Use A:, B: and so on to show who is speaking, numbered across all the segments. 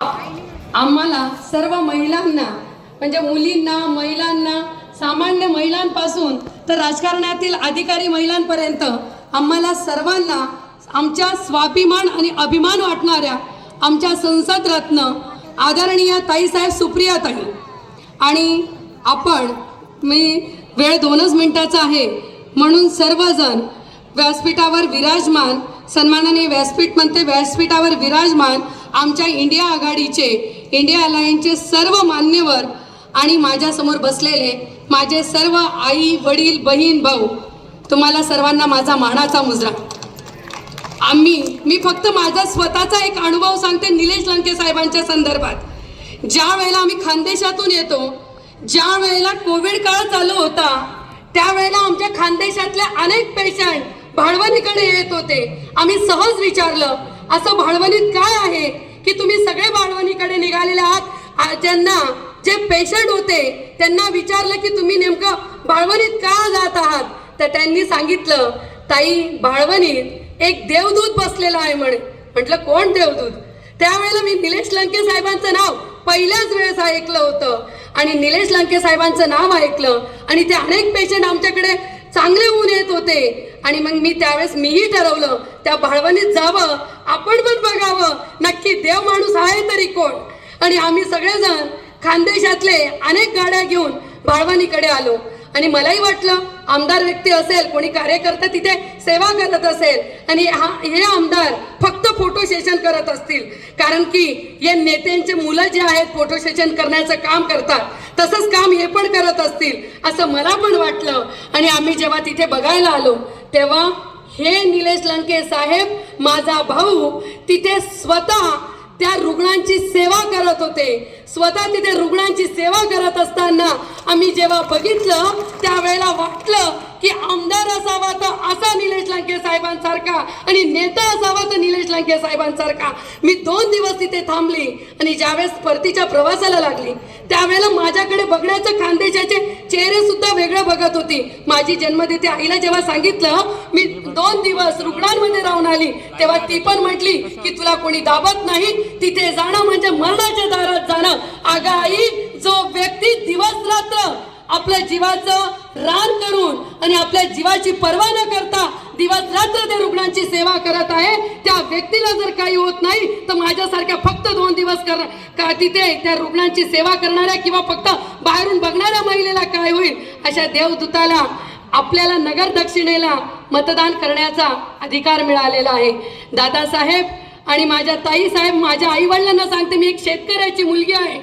A: आम्हाला सर्व महिलांना म्हणजे मुलींना महिलांना सामान्य महिलांपासून तर राजकारणातील अधिकारी महिलांपर्यंत आम्हाला सर्वांना आमच्या स्वाभिमान आणि अभिमान वाटणाऱ्या आमच्या संसद रत्न आदरणीय ताईसाहेब सुप्रिया ताई आणि आपण मी वेळ दोनच मिनटाचा आहे म्हणून सर्वजण व्यासपीठावर विराजमान सन्माननीय व्यासपीठ म्हणते व्यासपीठावर विराजमान आमच्या इंडिया आघाडीचे इंडिया अलायन्सचे सर्व मान्यवर आणि माझ्यासमोर बसलेले माझे सर्व आई वडील बहीण भाऊ तुम्हाला सर्वांना माझा मानाचा मुजरा. आम्ही मी फक्त माझा स्वतःचा एक अनुभव सांगते निलेश लंके साहेबांच्या संदर्भात. ज्या वेळेला आम्ही खानदेशातून येतो ज्या वेळेला कोविड काळ चालू होता त्यावेळेला आमच्या खानदेशातले अनेक पेशंट भाडवणीकडे येत होते. आम्ही सहज विचारलं असं भाडवणीत काय आहे? की तुम्ही सगळे बाळवणीकडे निघालेले आहात. ज्यांना जे पेशंट होते त्यांना विचारलं की तुम्ही नेमकं बाळवणीत का जात आहात? तर त्यांनी सांगितलं ताई बाळवणीत एक देवदूत बसलेला आहे म्हणे. म्हटलं कोण देवदूत? त्यावेळेला मी निलेश लंके साहेबांचं नाव पहिल्याच वेळेस ऐकलं होतं. आणि निलेश लंके साहेबांचं नाव ऐकलं. आणि ते अनेक पेशंट आमच्याकडे चांगले ऊन येत होते. आणि मग मी त्यावेळेस मीही ठरवलं त्या भाळवणीत जावं आपण पण बघावं. नक्की देव माणूस आहे तरी कोण? आणि आम्ही सगळेजण खानदेशातले अनेक गाड्या घेऊन भाळवणीकडे आलो. आणि मलाही वाटलं आमदार व्यक्ती असेल कोणी कार्यकर्ता तिथे सेवा करत असेल आणि हा हे आमदार फक्त फोटो सेशन करत असतील. कारण की हे नेत्यांचे मुलं जे आहेत फोटो सेशन करण्याचं काम करतात. तसंच काम हे पण करत असतील असं मला पण वाटलं. आणि आम्ही जेव्हा तिथे बघायला आलो तेव्हा हे निलेश लंके साहेब माझा भाऊ तिथे स्वतः त्या रुग्णांची सेवा करत होते. स्वतः तिथे रुग्णांची सेवा करत असताना आम्ही जेव्हा बघितलं त्यावेळेला वाटलं की आमदार असावा तर असा निलेश लांके साहेबांसारखा आणि नेता असावा तर निलेश लांके साहेबांसारखा. मी दोन दिवस तिथे थांबली आणि ज्यावेळेस परतीच्या प्रवासाला लागली त्यावेळेला माझ्याकडे बघण्याचं खानदेशाचे चेहरे सुद्धा वेगळे बघत होती. माझी जन्मदिती आईला जेव्हा सांगितलं मी दोन दिवस रुग्णांमध्ये राहून आली तेव्हा ती पण म्हटली की तुला कोणी दाबत नाही तिथे जाणं म्हणजे मरणाच्या दार जाणं अगं आई जो व्यक्ती दिवस रात्र आपल्या जीवाचं रान करून आणि आपल्या जीवाची पर्वा न करता दिवस रात्र त्या रुग्णांची सेवा करत आहे त्या व्यक्तीला जर काही होत नाही तर माझ्यासारख्या फक्त दोन दिवस कर का तिथे त्या रुग्णांची सेवा करणाऱ्या किंवा फक्त बाहेरून बघणाऱ्या महिलेला काय होईल? अशा देवदूताला आपल्याला नगर दक्षिणेला मतदान करण्याचा अधिकार मिळालेला आहे. दादासाहेब आणि माझ्या ताई साहेब माझ्या आई वडिलांना सांगते मी एक शेतकऱ्याची मुलगी आहे.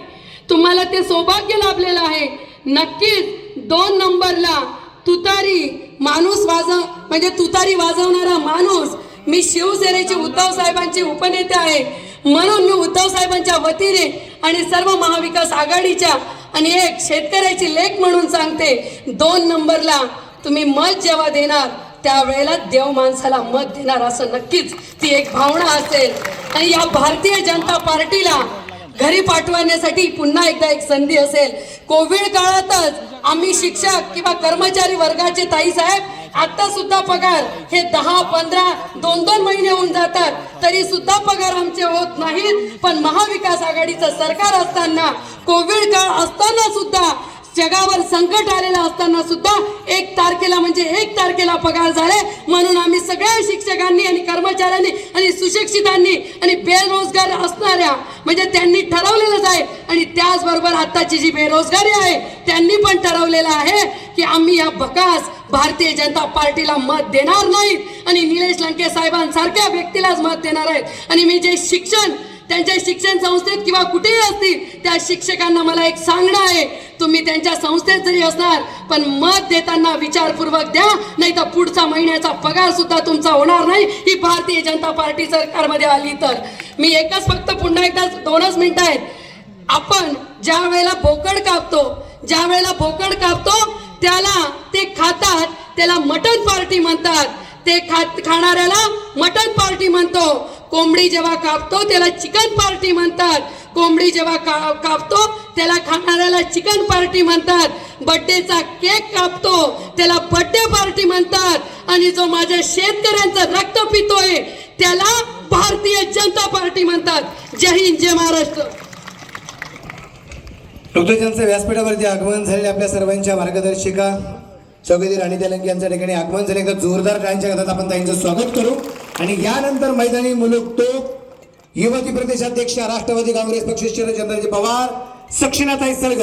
A: तुम्हाला ते सौभाग्य लाभलेलं आहे. नक्कीच दोन नंबरला तुतारी माणूस वाजव म्हणजे तुतारी वाजवणारा माणूस मी शिवसेनेचे उद्धव साहेबांचे उपनेते आहे. म्हणून मी उद्धव साहेबांच्या वतीने आणि सर्व महाविकास आघाडीच्या आणि एक शेतकऱ्याची लेख म्हणून सांगते दोन नंबरला तुम्ही मत जेव्हा देणार त्यावेळेला देव माणसाला मत देणार असं नक्कीच ती एक भावना असेल. आणि या भारतीय जनता पार्टीला घरी पाठवण्यासाठी पुन्हा एकदा एक संधी असेल. कोविड काळातच आम्ही शिक्षक किंवा कर्मचारी वर्गाचे ताई साहेब आता सुद्धा पगार हे दहा पंधरा दोन दोन महिने होऊन जातात. तरी सुद्धा पगार आमचे होत नाहीत. पण महाविकास आघाडीचं सरकार असताना कोविड काळ असताना सुद्धा जगावर संकट आलेलं असताना सुद्धा एक तारखेला म्हणजे एक तारखेला पगार झाले म्हणून आम्ही सगळ्या शिक्षकांनी आणि कर्मचाऱ्यांनी आणि सुशिक्षितांनी आणि बेरोजगार असणाऱ्या म्हणजे त्यांनी ठरवलेलंच आहे. आणि त्याचबरोबर आत्ताची जी बेरोजगारी आहे त्यांनी पण ठरवलेलं आहे की आम्ही या बकास भारतीय जनता पार्टीला मत देणार नाहीत. आणि निलेश लंके साहेबांसारख्या व्यक्तीलाच मत देणार आहेत. आणि मी जे शिक्षण त्यांच्या शिक्षण संस्थेत किंवा कुठेही असतील त्या शिक्षकांना मला एक सांगणं आहे. तुम्ही त्यांच्या संस्थेत जरी असणार पण मत देताना विचारपूर्वक द्या नाही तर पुढचा महिन्याचा पगार सुद्धा तुमचा होणार नाही. ही भारतीय जनता पार्टी सरकारमध्ये आली तर. मी एकच फक्त पुन्हा एकदा दोनच मिनिटं आहेत. आपण ज्या वेळेला बोकड कापतो ज्या वेळेला बोकड कापतो त्याला ते खातात त्याला मटन पार्टी म्हणतात. ते खात खाणाऱ्याला मटन पार्टी म्हणतो. कोंबडी जेव्हा कापतो त्याला चिकन पार्टी म्हणतात. कोंबडी जेव्हा का कापतो त्याला खाणाऱ्याला चिकन पार्टी म्हणतात. बड्डेचा केक कापतो त्याला बड्डे पार्टी म्हणतात. आणि जो माझ्या शेतकऱ्यांचं रक्त पितोय त्याला भारतीय जनता पार्टी म्हणतात. जय हिंद जय महाराष्ट्र.
B: डॉक्टर व्यासपीठावरती आगमन झालेले आपल्या सर्वांच्या मार्गदर्शिका चौगेदी राणी तेलंगी यांच्या ठिकाणी आगमन झाले. तर जोरदार त्यांच्या कथात आपण त्यांचं स्वागत करू. आणि यानंतर मैदानी मुलूक तो युवती प्रदेशाध्यक्ष राष्ट्रवादी काँग्रेस पक्ष शरदचंद्रजी पवार सक्षिणाताई सलग